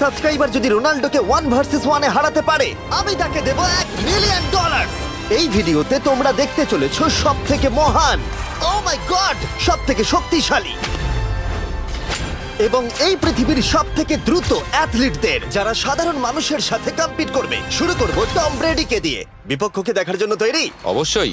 Subscriber যদি রোনাল্ডোকে one versus ওয়ানে হারাতে পারে, আমি তাকে দেব এক মিলিয়ন ডলার এই ভিডিওতে তোমরা দেখতে চলেছো সব থেকে মহান ও মাই গড সব থেকে শক্তিশালী। এবং এই পৃথিবীর সব থেকে দ্রুত অ্যাথলিটদের যারা সাধারণ মানুষের সাথে কম্পিট করবে। শুরু করব টম ব্রেডিকে দিয়ে। বিপক্ষকে দেখার জন্য তৈরি? অবশ্যই।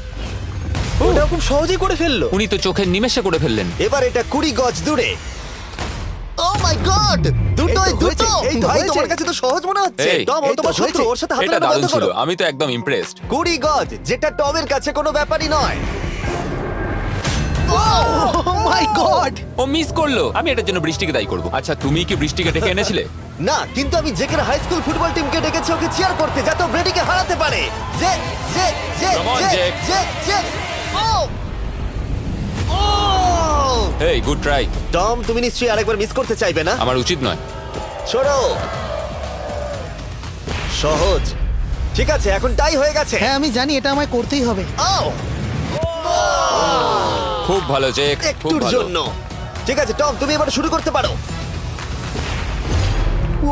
ওটা খুব সহজেই করে ফেলল। উনি তো চোখের নিমেষে করে ফেললেন। এবার এটা কুড়ি গজ দূরে। ও মাই গড দুটোই দুটো! এই ভাই তোমার কাছে তো সহজ মনে হচ্ছে। এই, টম ও এই তো তোমার শত্রু ওর সাথে হাত এটা মেলানো দারুণ বন্ধ ছিল করো। আমি তো একদম ইমপ্রেসড কুড়ি গজ যেটা টমের কাছে কোনো ব্যাপারই নয়। ও মাই গড ও মিস করল। আমি এটার জন্য বৃষ্টিকে দায়ী করব। আচ্ছা তুমি কি বৃষ্টিকে ডেকে এনেছিলে? না কিন্তু আমি জেকের হাই স্কুল ফুটবল টিমকে ডেকেছি ওকে চিয়ার করতে যাতে ও ব্রেডিকে হারাতে পারে। Come on, Jake. ও ও গুড ট্রাই টম তুমি নিশ্চয়ই আরেকবার মিস করতে চাইবে না? আমার উচিত নয়। ছোড়ো সহজ। ঠিক আছে এখন টাই হয়ে গেছে। হ্যাঁ আমি জানি এটা আমায় করতেই হবে। আও খুব ভালো জেক খুব একটুর ভালো। জন্য। ঠিক আছে টম তুমি এবার শুরু করতে পারো। ও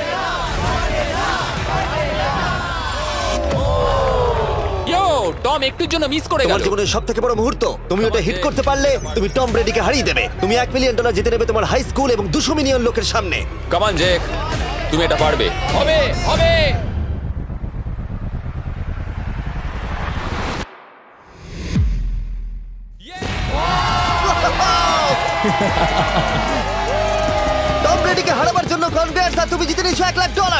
টম একটুর জন্য মিস করে তোমার গেল। জীবনের সব থেকে বড় মুহূর্ত। তুমি ওটা হিট করতে পারলে তুমি টম ব্রেডিকে হারিয়ে দেবে। তুমি এক মিলিয়ন ডলার জিতে নেবে তোমার হাই স্কুল এবং দুশো মিলিয়ন লোকের সামনে। কামান জেক তুমি এটা পারবে। হবে হবে। টম ব্রেডিকে হারাবার জন্য কনগ্রেস আর তুমি জিতে নিয়েছো এক লাখ ডলার